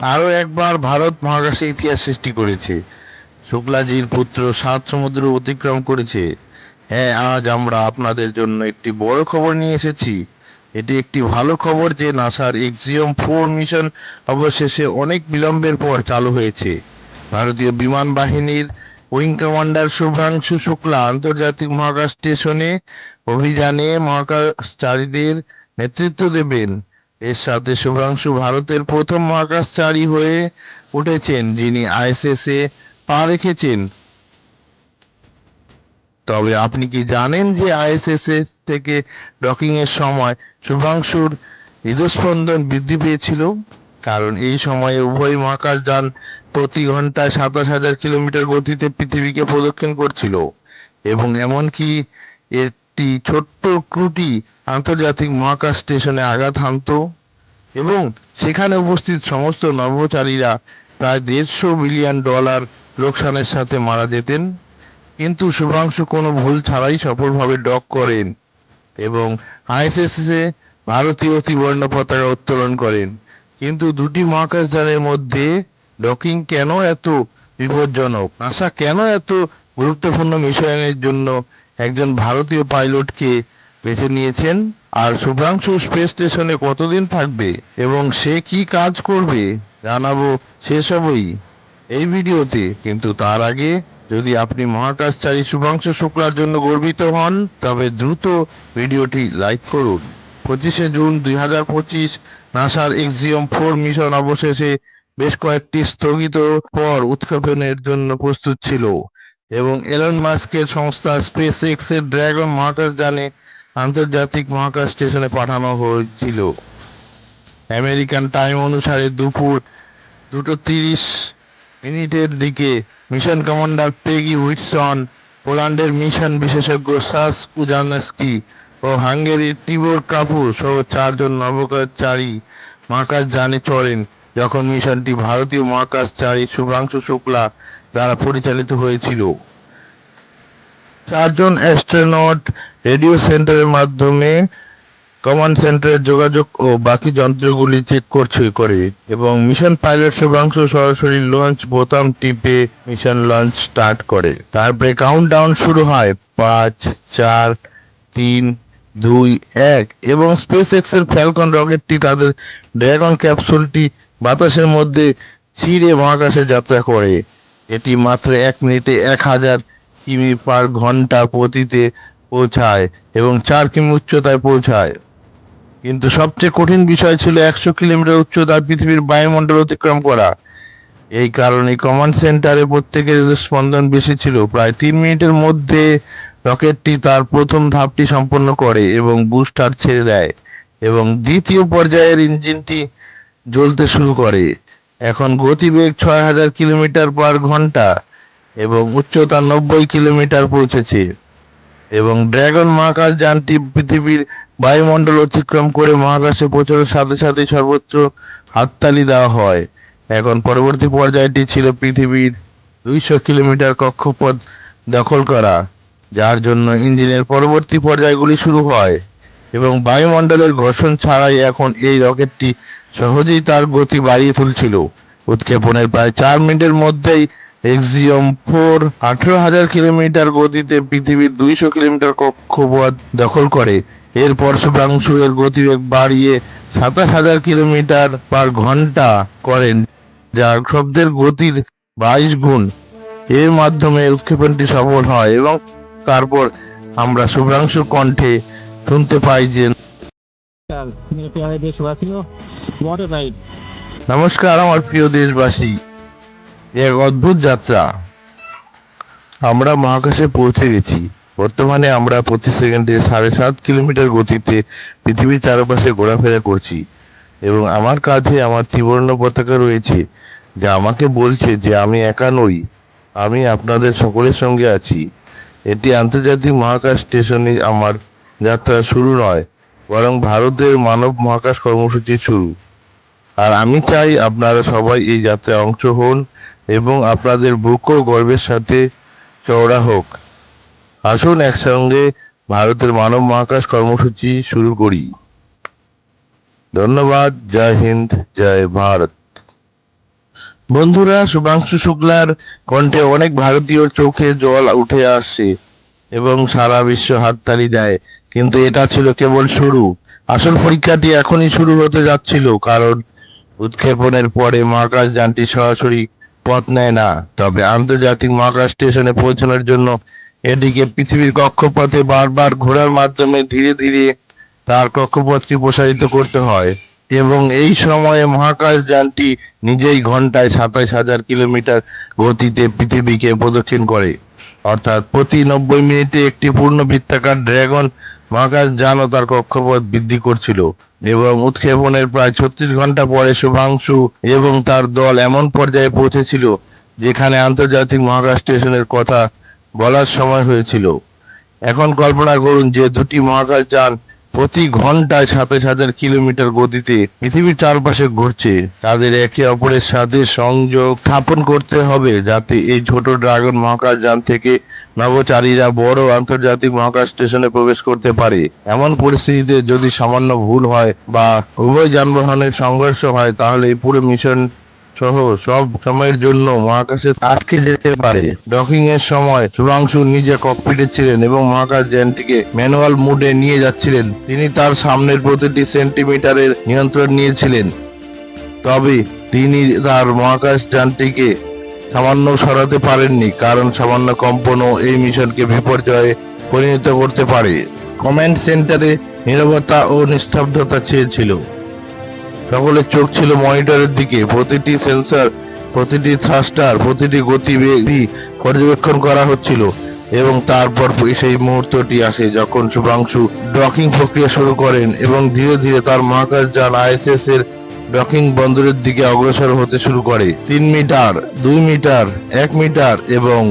আরও একবার ভারত মহাকাশে ইতিহাস সৃষ্টি করেছে। শুক্লাজির পুত্র সাত সমুদ্র অতিক্রম করেছে। হ্যাঁ আজ আমরা আপনাদের জন্য একটি বড় খবর নিয়ে এসেছি। এটি একটি ভালো খবর যে নাসার এক্সিওম ফোর মিশন অবশেষে অনেক বিলম্বের পর চালু হয়েছে। ভারতীয় বিমান বাহিনীর উইং কমান্ডার শুভ্রাংশু শুক্লা আন্তর্জাতিক মহাকাশ স্টেশনে অভিযানে মহাকাশচারীদের নেতৃত্ব দেবেন। এর সাথে শুভ্রাংশু ভারতের প্রথম মহাকাশচারী হয়ে উঠেছেন, যিনি আইএসএস পা রেখেছেন। তবে আপনি কি জানেন যে আইএসএস থেকে ডকিং এর সময় শুভ্রাংশুর হৃদস্পন্দন বৃদ্ধি পেয়েছিল? কারণ এই সময়ে উভয় মহাকাশযান প্রতি ঘন্টায় সাতাশ হাজার কিলোমিটার গতিতে পৃথিবীকে প্রদক্ষিণ করছিল। এবং এমনকি একটি ছোট্ট ক্রুটি আন্তর্জাতিক মহাকাশ স্টেশনে আঘাত হানত এবং সেখানে উপস্থিত সমস্ত নভোচারীরা প্রায় দেড়শো বিলিয়ন ডলার লোকসানের সাথে মারা যেতেন। কিন্তু শুভাংশু কোনো ভুল ছাড়াই সফলভাবে ডক করেন এবং আইএসএসে ভারতীয় ত্রিবর্ণ পতাকা উত্তোলন করেন। কিন্তু দুটি মহাকাশযানের মধ্যে ডকিং কেন এত বিপজ্জনক? নাসা কেন এত গুরুত্বপূর্ণ মিশনের জন্য একজন ভারতীয় পাইলটকে বেছে নিয়েছেন। আর শুভ্রাংশু স্পেস স্টেশনে কতদিন থাকবে এবং সে কি কাজ করবে জানাব সেসবই এই ভিডিওতে। কিন্তু তার আগে যদি আপনি মহাকাশচারী শুভাংশু শুক্লার জন্য গর্বিত হন, তবে দ্রুত ভিডিওটি লাইক করুন। পঁচিশে জুন দুই হাজার পঁচিশ নাসার এক্সিওম ফোর মিশন অবশেষে বেশ কয়েকটি স্থগিত পর উৎক্ষেপণের জন্য প্রস্তুত ছিল এবং এলন মাস্কের সংস্থা স্পেস এক্সের ড্রাগন মহাকাশযানে আন্তর্জাতিক মহাকাশ স্টেশনে পাঠানো হয়েছিল। আমেরিকান টাইম অনুসারে দুপুর দুটো তিরিশ মিনিটের দিকে মিশন কমান্ডার পেগি উইটসন, পোল্যান্ডের মিশন বিশেষজ্ঞ সাস উজানস্কি ও হাঙ্গেরির টিবোর কাপুর সহ চারজন নবকাশচারী মহাকাশ যানে চড়েন, যখন মিশনটি ভারতীয় মহাকাশচারী শুভ্রাংশু শুক্লা দ্বারা পরিচালিত হয়েছিল। চারজন অ্যাস্ট্রোনট রেডিও সেন্টারের মাধ্যমে কমান্ড সেন্টারের যোগাযোগ ও বাকি যন্ত্রগুলি চেক করছে করে এবং মিশন পাইলট শুভ্রাংশু সরাসরি লঞ্চ বোতাম টিপে মিশন লঞ্চ স্টার্ট করে। তারপরে কাউন্টডাউন শুরু হয় পাঁচ, চার, তিন, দুই, এক এবং স্পেস এক্সের ফ্যালকন রকেটটি তাদের ড্রাগন ক্যাপসুলটি বাতাসের মধ্যে ছিঁড়ে মহাকাশে যাত্রা করে। এটি মাত্র এক মিনিটে এক হাজার কিমি পার ঘণ্টা গতিতে পৌঁছায় এবং চার কিমি উচ্চতায় পৌঁছায়। কিন্তু সবচেয়ে কঠিন বিষয় ছিল একশো কিলোমিটার উচ্চতায় পৃথিবীর বায়ুমণ্ডল অতিক্রম করা। এই কারণে কমান্ড সেন্টারে প্রত্যেকের স্পন্দন বেশি ছিল। প্রায় তিন মিনিটের মধ্যে রকেটটি তার প্রথম ধাপটি সম্পন্ন করে এবং বুস্টার ছেড়ে দেয় এবং দ্বিতীয় পর্যায়ের ইঞ্জিনটি জ্বলতে শুরু করে। এখন গতিবেগ ছয় হাজার কিলোমিটার পার ঘণ্টা। এবং উচ্চতা নব্বই কিলোমিটার পৌঁছেছে। এবং ড্রাগন মহাকাশ যানটি পৃথিবীর বায়ুমণ্ডল অতিক্রম করে মহাকাশে পৌঁছানোর সাথে সাথে সর্বোচ্চ হাততালি দেওয়া হয়। এখন পরবর্তী পর্যায়টি ছিল পৃথিবীর দুইশো কিলোমিটার কক্ষপথ দখল করা, যার জন্য ইঞ্জিনের পরবর্তী পর্যায়গুলি শুরু হয়। এবং বায়ুমণ্ডলের ঘর্ষণ ছাড়াই এখন এই রকেটটি সহজেই তার গতি বাড়িয়ে তুলছিল। উৎক্ষেপণের প্রায় চার মিনিটের মধ্যেই এক্সিয়ম ফোর আঠেরো হাজার কিলোমিটার গতিতে পৃথিবীর দুইশো কিলোমিটার কক্ষপথ দখল করে। এরপর শুভাংশু এর গতিবেগ বাড়িয়ে সাতাশ হাজার কিলোমিটার পার ঘণ্টা করেন যা শব্দের গতির বাইশ গুণ। এর মাধ্যমে উৎক্ষেপণটি সফল হয় এবং তারপর আমরা শুভ্রাংশুর কণ্ঠে শুনতে পাই যে নমস্কার আমার প্রিয় দেশবাসী। এক অদ্ভুত যাত্রা। আমরা মহাকাশে পৌঁছে গেছি। বর্তমানে আমরা প্রতি সেকেন্ডে সাড়ে সাত কিলোমিটার গতিতে পৃথিবীর চারপাশে ঘোরাফেরা করছি এবং আমার কাঁধে আমার ত্রিবর্ণ পতাকা রয়েছে যা আমাকে বলছে যে আমি একা নই, আমি আপনাদের সকলের সঙ্গে আছি। এটি আন্তর্জাতিক মহাকাশ স্টেশনে আমার যাত্রা শুরু নয়, বরং ভারতের মানব মহাকাশ কর্মসূচি শুরু। আর আমি চাই আপনারা সবাই এই যাত্রায় অংশ হন এবং আপনাদের বুক ও গর্বের সাথে চওড়া হোক। আসুন একসঙ্গে ভারতের মানব মহাকাশ কর্মসূচি শুরু করি। ধন্যবাদ, জয় হিন্দ, জয় ভারত। বন্ধুরা, শুভাংশু শুক্লার কণ্ঠে অনেক ভারতীয় চোখে জল উঠে আসছে এবং সারা বিশ্ব হাততালি দেয়। কিন্তু এটা ছিল কেবল শুরু। আসল পরীক্ষাটি এখনই শুরু হতে যাচ্ছিল, কারণ উৎক্ষেপণের পরে মহাকাশ যানটি সরাসরি পথ নেয় না। তবে আন্তর্জাতিক মহাকাশ স্টেশনে পৌঁছানোর জন্য এটিকে পৃথিবীর কক্ষপথে বারবার ঘোরার মাধ্যমে ধীরে ধীরে তার কক্ষপথটি প্রসারিত করতে হয়। এবং এই সময়ে মহাকাশ যানটি নিজেই ঘন্টায় সাতাইশ হাজার কিলোমিটার গতিতে পৃথিবীকে প্রদক্ষিণ করে। অর্থাৎ প্রতি নব্বই মিনিটে একটি পূর্ণ বৃত্তাকার ড্রাগন মহাকাশ যানও তার কক্ষপথ বৃদ্ধি করছিল এবং উৎক্ষেপণের প্রায় ছত্রিশ ঘণ্টা পরে শুভাংশু এবং তার দল এমন পর্যায়ে পৌঁছেছিল যেখানে আন্তর্জাতিক মহাকাশ স্টেশনের কথা বলার সময় হয়েছিল। এখন কল্পনা করুন যে দুটি মহাকাশ যান প্রতি ঘন্টায় সাতাশ হাজার কিলোমিটার গতিতে পৃথিবীর চারপাশে ঘুরছে। তাদের একে অপরের সাথে সংযোগ স্থাপন করতে হবে যাতে এই ছোট ড্রাগন মহাকাশ যান থেকে নভোচারীরা বড় আন্তর্জাতিক মহাকাশ স্টেশনে প্রবেশ করতে পারে। এমন পরিস্থিতিতে যদি সামান্য ভুল হয় বা উভয় যানবাহনের সংঘর্ষ হয়, তাহলে এই পুরো মিশন সহ সব সময়ের জন্য মহাকাশে আটকে যেতে পারে। ডকিং এর সময় শুভাংশু নিজে ককপিটে ছিলেন এবং মহাকাশ যানটিকে ম্যানুয়াল মুডে নিয়ে যাচ্ছিলেন। তিনি তার সামনের প্রতিটি সেন্টিমিটারের নিয়ন্ত্রণ নিয়েছিলেন। তবে তিনি তার মহাকাশ যানটিকে সামান্য সরাতে পারেননি, কারণ সামান্য কম্পনও এই মিশনকে বিপর্যয়ে পরিণত করতে পারে। কমান্ড সেন্টারে নীরবতা ও নিস্তব্ধতা চেয়েছিল। সকলের চোখ ছিল মনিটরের দিকে। প্রতিটি সেন্সর প্রতিটি থ্রাস্টার প্রতিটি গতিবিধি পর্যবেক্ষণ করা হচ্ছিল এবং তারপর সেই মুহূর্তটি আসে যখন শুভাংশু ডকিং প্রক্রিয়া শুরু করেন এবং ধীরে ধীরে তার মহাকাশ যান আইএসএস এর ডকিং বন্দরের দিকে অগ্রসর হতে শুরু করে। তিন মিটার, দুই মিটার, এক মিটার এবং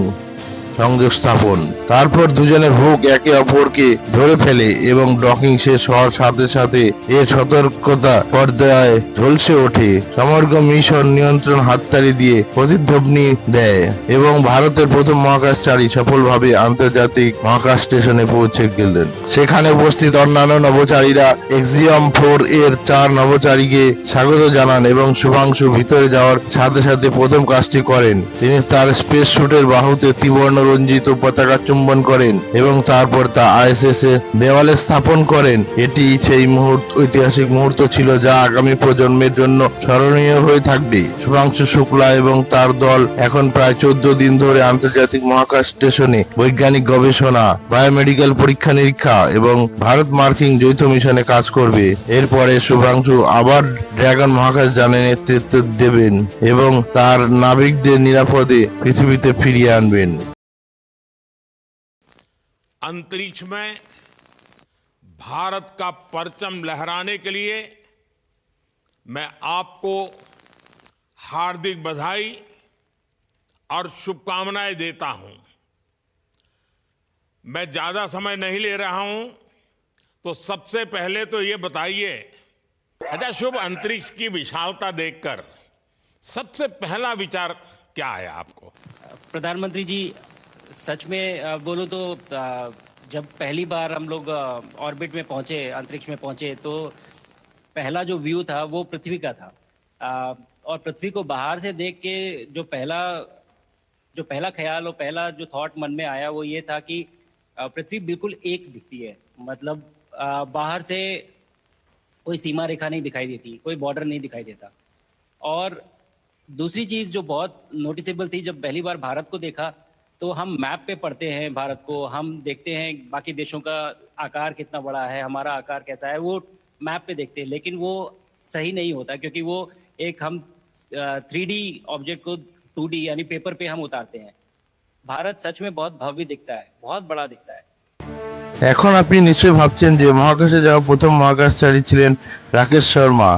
সংযোগ স্থাপন তারপর দুজনের হুক একে অপরকে ধরে ফেলে এবং ডকিং শেষ হওয়ার সাথে সাথে এর সতর্কতা পর্যায়ে ঝলসে ওঠে। সমগ্র মিশন নিয়ন্ত্রণ হাততালি দিয়ে প্রতিধ্বনি দেয় এবং ভারতের প্রথম মহাকাশচারী সফলভাবে আন্তর্জাতিক মহাকাশ স্টেশনে পৌঁছে গেলেন। সেখানে উপস্থিত অন্যান্য নভোচারীরা এক্সিয়াম ফোর এর চার নভোচারীকে স্বাগত জানান এবং শুভাংশু ভিতরে যাওয়ার সাথে সাথে প্রথম কাজটি করেন। তিনি তার স্পেস স্যুটের বাহুতে ত্রিবর্ণ রঞ্জিত পতাকা চুম্বন করেন এবং তারপর তা আইএসএস দেওয়ালে স্থাপন করেন। এটি সেই মুহূর্ত, ঐতিহাসিক মুহূর্ত ছিল যা আগামী প্রজন্মের জন্য স্মরণীয় হয়ে থাকবে। শুভাংশু শুক্লা এবং তার দল এখন প্রায় চোদ্দ দিন ধরে আন্তর্জাতিক মহাকাশ স্টেশনে বৈজ্ঞানিক গবেষণা, বায়োমেডিক্যাল পরীক্ষা নিরীক্ষা এবং ভারত মার্কিং যৌথ মিশনে কাজ করবে। এরপরে শুভাংশু আবার ড্রাগন মহাকাশ যানে নেতৃত্ব দেবেন এবং তার নাবিকদের নিরাপদে পৃথিবীতে ফিরিয়ে আনবেন। अंतरिक्ष में भारत का परचम लहराने के लिए मैं आपको हार्दिक बधाई और शुभकामनाएँ देता हूँ। मैं ज़्यादा समय नहीं ले रहा हूँ तो सबसे पहले तो ये बताइए। अच्छा शुभ अंतरिक्ष की विशालता देखकर सबसे पहला विचार क्या आया आपको? प्रधानमंत्री जी सच में बोलो तो जब पहली बार हम लोग ऑर्बिट में पहुँचे, अंतरिक्ष में पहुँचे तो पहला जो व्यू था, वो पृथ्वी का था। और पृथ्वी को बाहर से देख के जो पहला जो पहला ख्याल और पहला जो थॉट मन में आया, वो ये था कि पृथ्वी बिल्कुल एक दिखती है। मतलब बाहर से कोई सीमा रेखा नहीं दिखाई देती, कोई बॉर्डर नहीं दिखाई देता। और दूसरी चीज़ जो बहुत नोटिसेबल थी, जब पहली बार भारत को देखा तो हम मैप पे पढ़ते हैं भारत को हम देखते हैं बाकी देशों का आकार कितना बड़ा है हमारा आकार कैसा है वो मैप पे देखते हैं लेकिन वो सही नहीं होता क्योंकि वो एक हम थ्री डी ऑब्जेक्ट को टू डी यानी पेपर पे हम उतारते हैं भारत सच में बहुत भव्य दिखता है बहुत बड़ा दिखता है এখন আপনি নিশ্চয়ই ভাবছেন যে মহাকাশে যাওয়া প্রথম মহাকাশচারী ছিলেন রাকেশ শর্মা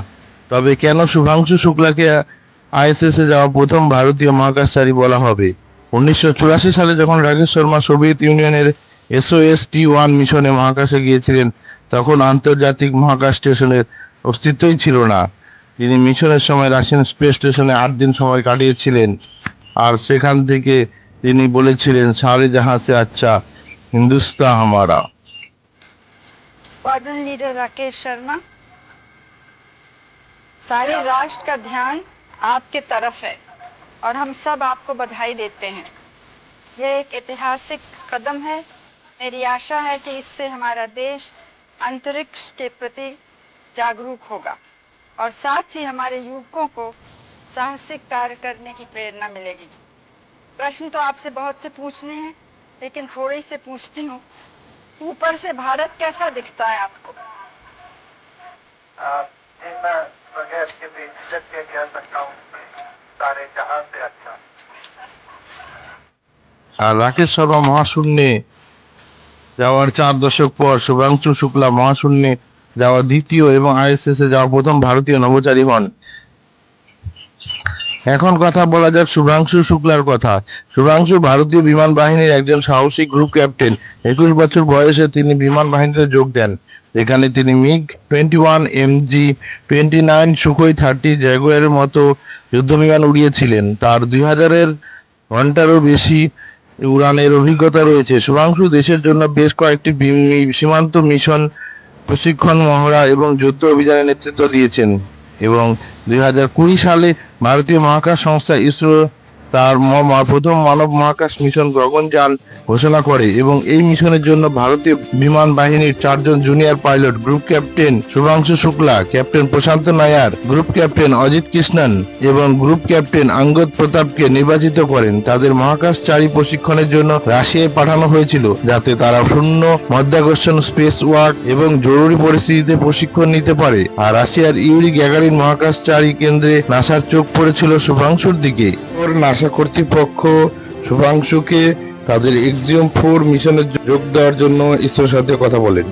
তবে কেন শুভাংশু শুক্লাকে আইএসএস এ যাওয়া প্রথম ভারতীয় মহাকাশচারী বলা হবে উনিশশো চুরাশি সালে যখন রাকেশ শর্মা সোভিয়েত ইউনিয়নের এসওএস টি ওয়ান মিশনে মহাকাশে গিয়েছিলেন তখন আন্তর্জাতিক মহাকাশ স্টেশনের অস্তিত্বই ছিল না তিনি মিশনের সময় রাশিয়ান স্পেস স্টেশনে আট দিন সময় কাটিয়েছিলেন আর সেখান থেকে তিনি বলেছিলেন সারে জাহাঁ সে আচ্ছা হিন্দুস্তান হামারা स्क्वाड्रन लीडर राकेश शर्मा सारे राष्ट्र का ध्यान आपके तरफ है और हम सब आपको बधाई देते हैं। यह एक ऐतिहासिक कदम है। मेरी आशा है कि इससे हमारा देश अंतरिक्ष के प्रति जागरूक होगा और साथ ही हमारे युवकों को साहसिक कार्य करने की प्रेरणा मिलेगी। प्रश्न तो आपसे बहुत से पूछने हैं, लेकिन थोड़े से पूछती हूँ। ऊपर से भारत कैसा दिखता है आपको? जी मैं के हूँ। আর রাকেশ শর্মা মহাশূন্যে যাওয়ার চার দশক পর শুভাংশু শুক্লা মহাশূন্যে যাওয়া দ্বিতীয় এবং আইএসএস এ যাওয়া প্রথম ভারতীয় নবচারী হন। এখন কথা বলা যাক শুভাংশু শুক্লার কথা। শুভাংশু ভারতীয় বিমান বাহিনীর একজন সাহসী গ্রুপ ক্যাপ্টেন। একুশ বছর বয়সে তিনি বিমান বাহিনীতে যোগ দেন। এখানে তিনি MiG twenty one MG twenty nine Sukhoi thirty জ্যাগুয়ারের মতো যুদ্ধবিমান উড়িয়েছিলেন। তার দুই হাজারের ঘন্টারও বেশি উড়ানের অভিজ্ঞতা রয়েছে। শুভাংশু দেশের জন্য বেশ কয়েকটি সীমান্ত মিশন প্রশিক্ষণ মহড়া এবং যুদ্ধ অভিযানে নেতৃত্ব দিয়েছেন এবং দুই হাজার কুড়ি সালে ভারতীয় মহাকাশ সংস্থা ইসরো তার প্রথম মানব মহাকাশ মিশন গগনযান ঘোষণা করে এবং এই মিশনের জন্য ভারতীয় বিমান বাহিনীর চারজন junior pilot group captain Shubhanshu Shukla captain Prashanth Nair group captain Ajit Krishnan এবং গ্রুপ ক্যাপ্টেন আঙ্গদ প্রতাপকে নির্বাচিত করেন। তাদের মহাকাশচারী প্রশিক্ষণের জন্য রাশিয়ায় পাঠানো হয়েছিল যাতে তারা শূন্য মধ্যাকর্ষণ স্পেস ওয়ার্ক এবং জরুরি পরিস্থিতিতে প্রশিক্ষণ নিতে পারে। আর রাশিয়ার ইউরি গ্যাগারিন মহাকাশচারী কেন্দ্রে নাসার চোখ পড়েছিল শুভাংশুর দিকে। নাসা কর্তৃপক্ষ শুভাংশুকে তাদের এক্সিওম ফোর মিশনে যোগ দেওয়ার জন্য ইসরোর সাথে কথা বলেন।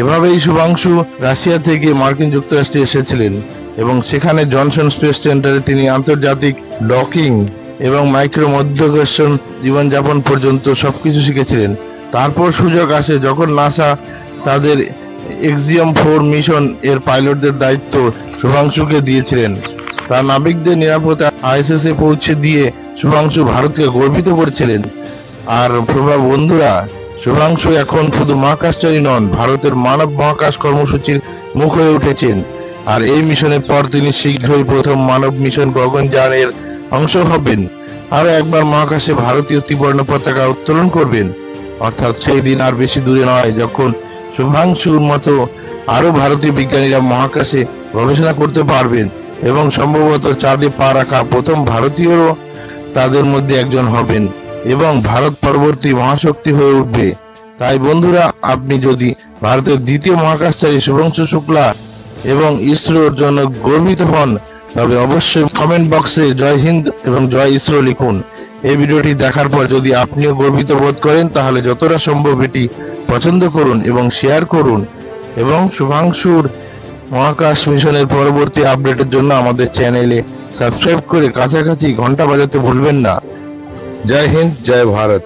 এভাবেই শুভাংশু রাশিয়া থেকে মার্কিন যুক্তরাষ্ট্রে এসেছিলেন এবং সেখানে জনসন স্পেস সেন্টারে তিনি আন্তর্জাতিক ডকিং এবং মাইক্রো মধ্যকর্ষণ জীবনযাপন পর্যন্ত সবকিছু শিখেছিলেন। তারপর সুযোগ আসে যখন নাসা তাদের এক্সিয়াম ফোর মিশন এর পাইলটদের দায়িত্ব শুভাংশুকে দিয়েছিলেন। তার নাবিকদের নিরাপদে আইএসএস এ পৌঁছে দিয়ে শুভাংশু ভারতকে গর্বিত করেছিলেন। আর প্রভা বন্ধুরা, শুভাংশু এখন শুধু মহাকাশচারী নন, ভারতের মানব মহাকাশ কর্মসূচির মুখ হয়ে উঠেছেন। আর এই মিশনের পর তিনি শীঘ্রই প্রথম মানব মিশন গগনযানের অংশ হবেন। আরও একবার মহাকাশে ভারতীয় ত্রিবর্ণ পতাকা উত্তোলন করবেন। অর্থাৎ সেই দিন আর বেশি দূরে নয়, যখন শুভাংশুর মতো আরও ভারতীয় বিজ্ঞানীরা মহাকাশে গবেষণা করতে পারবেন। এবং সম্ভবত চাঁদে পা রাখা প্রথম ভারতীয়রও তাদের মধ্যে একজন হবেন এবং ভারত পরবর্তী মহাশক্তি হয়ে উঠবে। তাই বন্ধুরা, আপনি যদি ভারতের দ্বিতীয় মহাকাশচারী শুভংশু শুক্লা এবং ইসরোর জন্য গর্বিত হন, তবে অবশ্যই কমেন্ট বক্সে জয় হিন্দ এবং জয় ইসরো লিখুন। এই ভিডিওটি দেখার পর যদি আপনিও গর্বিত বোধ করেন, তাহলে যতটা সম্ভব এটি পছন্দ করুন এবং শেয়ার করুন। এবং শুভাংশুর মহাকাশ মিশনের পরবর্তী আপডেটের জন্য আমাদের চ্যানেলে সাবস্ক্রাইব করে কাছাকাছি ঘণ্টা বাজাতে ভুলবেন না। জয় হিন্দ, জয় ভারত।